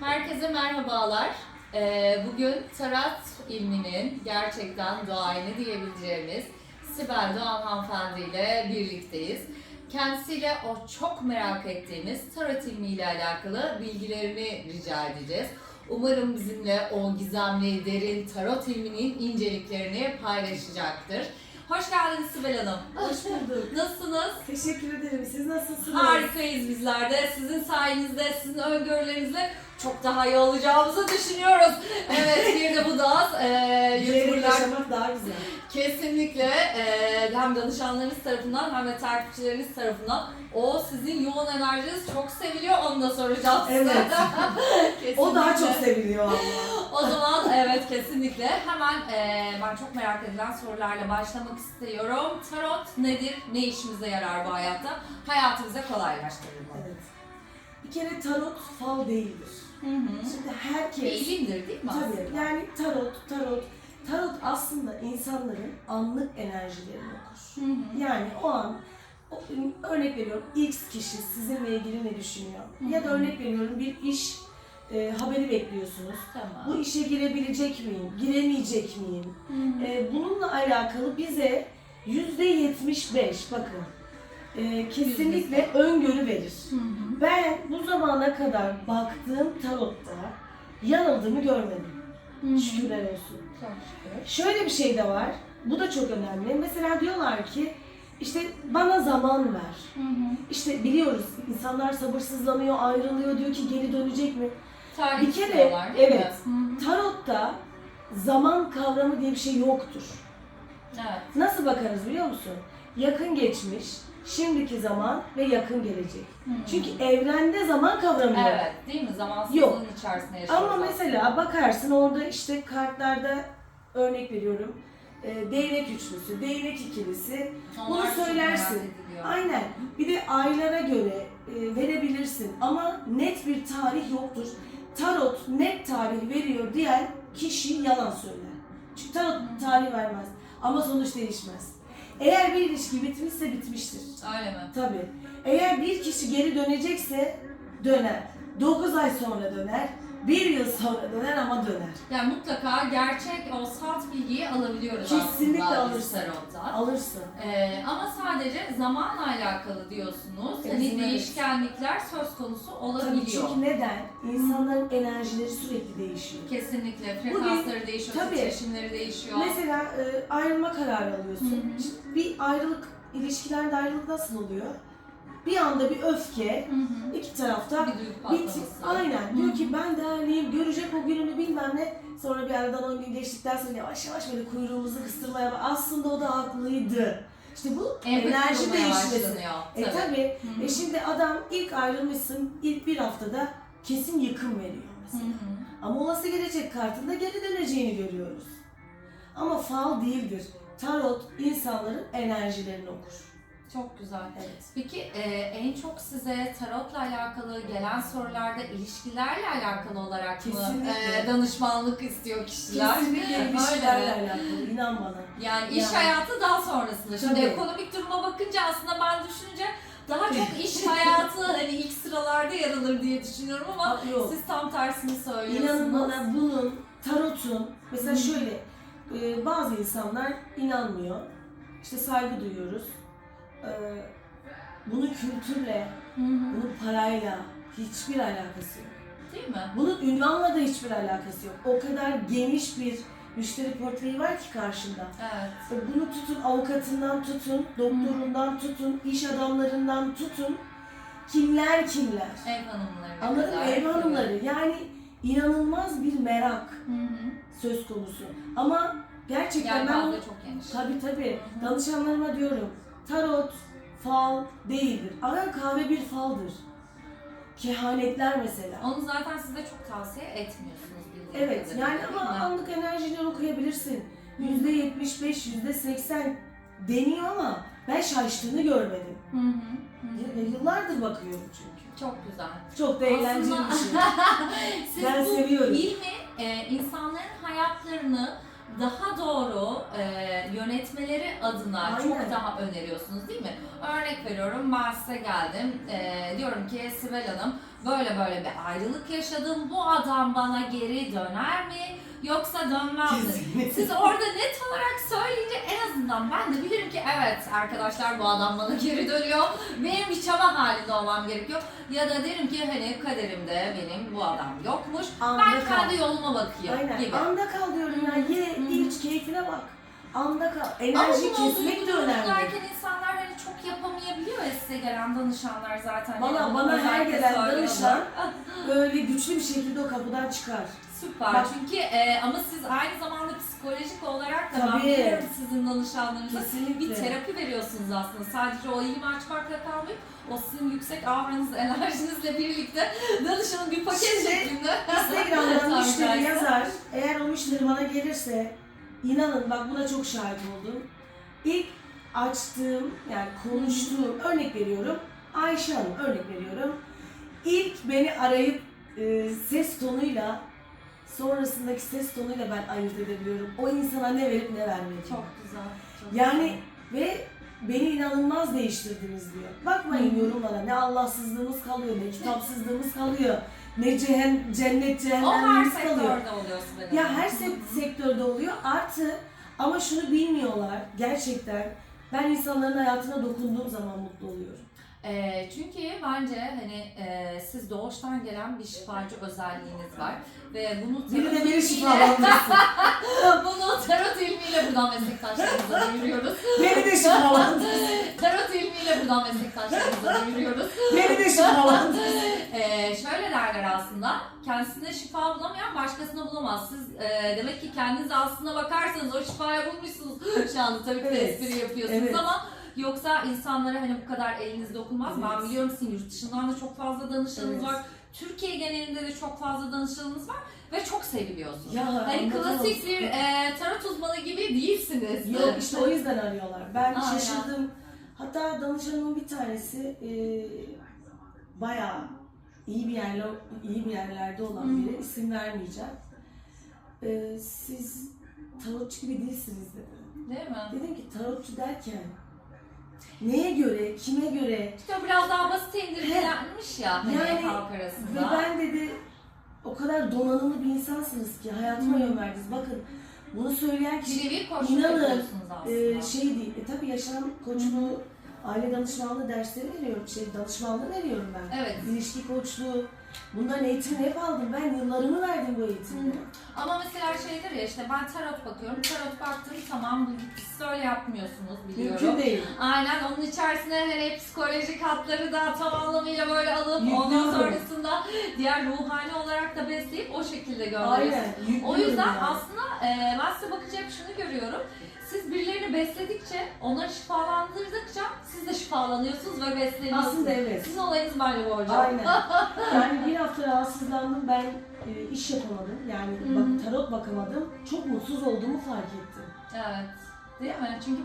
Herkese merhabalar. Ee, bugün Tarat ilminin gerçekten duayeni diyebileceğimiz Sibel Doğan hanımefendi ile birlikteyiz. Kendisiyle o çok merak ettiğimiz Tarot ilmiyle alakalı bilgilerini rica edeceğiz. Umarım bizimle o gizemli, derin Tarot ilminin inceliklerini paylaşacaktır. Hoş geldiniz Sibel Hanım. Hoş bulduk. Nasılsınız? Teşekkür ederim. Siz nasılsınız? Harikayız bizler de. Sizin sayenizde, sizin öngörülerinizle çok daha iyi olacağımızı düşünüyoruz. Evet, bir de bu da e, YouTuber'lar yaşamak daha güzel. kesinlikle e, hem danışanlarınız tarafından hem de takipçileriniz tarafından o sizin yoğun enerjiniz çok seviliyor. Onu da soracağım size. Evet. Kesinlikle. O daha çok seviliyor. O zaman evet kesinlikle. Hemen e, ben çok merak edilen sorularla başlamak istiyorum. Tarot nedir? Ne işimize yarar bu hayatta? Hayatımıza kolaylaştırır mı? Evet. Bir kere tarot fal değildir. Hı hı. Şimdi herkes... Eğilimdir değil mi Tabii aslında? yani tarot, tarot. Tarot aslında insanların anlık enerjilerini okur. Hı hı. Yani o an o, örnek veriyorum X kişi sizinle ilgili ne düşünüyor? Hı Ya da hı. örnek veriyorum bir iş e, haberi bekliyorsunuz. Tamam. Bu işe girebilecek miyim? Giremeyecek miyim? Ee, bununla alakalı bize yüzde yetmiş beş bakın e, kesinlikle öngörü verir. Hı hı. Ben bu zamana kadar baktığım tarotta yanıldığımı görmedim. Hı hı. Şükürler olsun. Çok şükür. Şöyle bir şey de var. Bu da çok önemli. Mesela diyorlar ki işte bana zaman ver. Hı hı. İşte biliyoruz insanlar sabırsızlanıyor, ayrılıyor diyor ki geri dönecek mi? Tarih Bir kere, mi? evet. Tarotta zaman kavramı diye bir şey yoktur. Evet. Nasıl bakarız biliyor musun? Yakın geçmiş, şimdiki zaman ve yakın gelecek. Hı. Çünkü evrende zaman kavramı yok. Evet, değil mi? Zamansızlığın Yok. içerisinde yaşıyoruz. Ama mesela bakarsın orada işte kartlarda örnek veriyorum. e, değnek üçlüsü, değnek ikilisi. Onlar bunu söylersin. Aynen. Bir de aylara göre e, verebilirsin ama net bir tarih yoktur. Tarot net tarih veriyor diyen kişi yalan söyler. Çünkü tarot tarih vermez ama sonuç değişmez. Eğer bir ilişki bitmişse bitmiştir. Öyle mi? Tabii. Eğer bir kişi geri dönecekse döner. 9 ay sonra döner. Bir yıl sonra döner ama döner. Yani mutlaka gerçek o salt bilgiyi alabiliyoruz Kesinlikle aslında alırsın. tarottan. Alırsın. Ee, ama sadece zamanla alakalı diyorsunuz. Evet, Hani evet. değişkenlikler söz konusu Tabii olabiliyor. çünkü neden? İnsanların enerjileri sürekli değişiyor. Kesinlikle frekansları değişiyor, tabii. titreşimleri değişiyor. Mesela e, ayrılma kararı alıyorsun. Şimdi Bir ayrılık, ilişkilerde ayrılık nasıl oluyor? Bir anda bir öfke, Hı hı. iki tarafta bir Bit, aynen. Hı Diyor hı. ki ben değerliyim, görecek o gününü bilmem ne. Sonra bir aradan 10 gün geçtikten sonra yavaş yavaş böyle kuyruğumuzu kıstırmaya. Aslında o da haklıydı. İşte bu Empati enerji değişmesi. E tabi. Hı hı. E şimdi adam ilk ayrılmışsın, ilk bir haftada kesin yıkım veriyor Hı mesela. hı. Ama olası gelecek kartında geri döneceğini görüyoruz. Ama fal değildir. Tarot insanların enerjilerini okur. Çok güzel. Evet. Peki e, en çok size tarotla alakalı gelen sorularda ilişkilerle alakalı olarak mı Kesinlikle. e, danışmanlık istiyor kişiler? Kesinlikle ilişkilerle alakalı. inan bana. Yani iş Yani. hayatı daha sonrasında. Şimdi Tabii. ekonomik duruma bakınca aslında ben düşününce daha çok iş hayatı hani ilk sıralarda yer alır diye düşünüyorum ama Yok. siz tam tersini söylüyorsunuz. İnanın bana bunun, tarotun, mesela şöyle, e, bazı insanlar inanmıyor. İşte saygı duyuyoruz. E, bunun kültürle, Hı hı. bunun parayla hiçbir alakası yok. Değil mi? Bunun ünvanla da hiçbir alakası yok. O kadar geniş bir müşteri portföyü var ki karşında. Evet. E, Bunu tutun avukatından tutun, doktorundan tutun, iş adamlarından tutun. Kimler kimler. Ev hanımları. Anladın mı? Ev hanımları. Yani inanılmaz bir merak. Hı hı. söz konusu. Ama gerçekten Yani ben çok geniş. tabii tabii Hı hı. danışanlarıma diyorum tarot fal değildir. Ara kahve bir faldır. Kehanetler mesela. Onu zaten siz de çok tavsiye etmiyorsunuz bildiğim Evet kadarıyla, yani değil ama mi? anlık enerjileri okuyabilirsin. Yüzde yetmiş beş, yüzde seksen deniyor ama ben şaştığını görmedim. Hı hı. hı. Y- Yıllardır bakıyorum çünkü. Çok güzel. Çok da eğlenceli bir şey. Siz Ben bu seviyorum. ilmi e, insanların hayatlarını daha doğru e, yönetmeleri adına çok Aynen. daha öneriyorsunuz değil mi? Örnek veriyorum ben size geldim e, diyorum ki Sibel Hanım böyle böyle bir ayrılık yaşadım. Bu adam bana geri döner mi? Yoksa dönmez mi? Siz orada net olarak söyleyince en azından ben de bilirim ki evet arkadaşlar bu adam bana geri dönüyor. Benim bir çaba halinde olmam gerekiyor. Ya da derim ki hani kaderimde benim bu adam yokmuş. Anda ben kal. kendi yoluma bakayım Aynen. gibi. Anda kal diyorum ya. Ye, iç, keyfine bak. Anda kal. Enerji kesmek de önemli. insanlar çok yapamayabiliyor ya size gelen danışanlar zaten. Bana- Yani bana her gelen danışan Böyle güçlü bir şekilde o kapıdan çıkar. Süper. Bak- Çünkü e, ama siz aynı zamanda psikolojik olarak da ben Tabii. biliyorum sizin danışanlarınıza Kesinlikle. bir terapi veriyorsunuz aslında. Sadece o ilmi açmakla kalmayıp o sizin yüksek avranız, enerjinizle birlikte danışanın bir paket Şimdi şeklinde. Instagram'dan Tam müşteri yazar. Eğer o müşteri bana gelirse inanın bak buna çok şahit oldum. İlk açtığım yani konuştuğum örnek veriyorum. Ayşe Hanım örnek veriyorum. İlk beni arayıp e, ses tonuyla sonrasındaki ses tonuyla ben ayırt edebiliyorum. O insana ne verip ne vermeyeceğim. Çok güzel. Çok Yani ve beni inanılmaz değiştirdiniz diyor. Bakmayın Hı. yorumlara ne Allahsızlığımız kalıyor, ne kitapsızlığımız kalıyor, ne cehennem, cennet güzel. O her cehennemimiz kalıyor. sektörde oluyor Sibel Ya her sektörde oluyor. Artı ama şunu bilmiyorlar gerçekten. Ben insanların hayatına dokunduğum zaman mutlu oluyorum. E, çünkü bence hani e, siz doğuştan gelen bir şifacı özelliğiniz var ve bunu Biri de beni ilmiyle- şifalandırsın. bunu tarot ilmiyle buradan meslektaşlarımıza duyuruyoruz. beni de şifalandırsın. tarot ilmiyle buradan meslektaşlarımıza duyuruyoruz. beni de şifalandırsın. Ee, şöyle derler aslında, kendisine şifa bulamayan başkasına bulamaz. Siz e, demek ki kendiniz aslına bakarsanız o şifayı bulmuşsunuz. Şu anda tabii ki Evet, espri yapıyorsunuz evet. ama yoksa insanlara hani bu kadar eliniz dokunmaz. Ben Evet. biliyorum sizin yurt dışından da çok fazla danışanınız Evet. var. Türkiye genelinde de çok fazla danışanınız var ve çok seviliyorsunuz. Ya, Hani klasik bir e, tarot uzmanı gibi değilsiniz. Yok işte o yüzden arıyorlar. Ben Aynen. şaşırdım. Hatta danışanımın bir tanesi e, bayağı iyi bir yerler iyi bir yerlerde olan biri. İsim vermeyeceğim. E, siz tarotçu gibi değilsiniz dedi. Değil mi? Dedim ki tarotçu derken neye göre, kime göre İşte biraz daha basit indirgenmiş ya hani Yani halk ve arasında. ben dedi o kadar donanımlı bir insansınız ki hayatıma yön verdiniz. Bakın bunu söyleyen kişi İnanın. Ee, şey değil, e, tabii yaşam koçluğu, aile danışmanlığı dersleri veriyorum, şey danışmanlığı veriyorum ben. Evet. İlişki koçluğu, bunların eğitimini hep aldım. Ben yıllarımı verdim bu eğitimde. Ama mesela şeydir ya işte ben tarot bakıyorum. Tarot baktım tamam bu siz öyle yapmıyorsunuz biliyorum. Mümkün değil. Aynen onun içerisine hani psikolojik hatları da tam anlamıyla böyle alıp ondan Yüklüyorum. sonrasında diğer ruhani olarak da besleyip o şekilde gönderiyorsunuz. Aynen. O yüklüyorum yüzden yani. aslında e, ben size bakınca hep şunu görüyorum. Siz birilerini besledikçe, onları şifalandırdıkça siz de şifalanıyorsunuz ve besleniyorsunuz. Aslında evet. Sizin olayınız bence bu hocam. Aynen. Yani bir hafta rahatsızlandım, ben e, iş yapamadım. Yani bak, tarot bakamadım. Çok mutsuz olduğumu fark ettim. Evet. Değil mi? Çünkü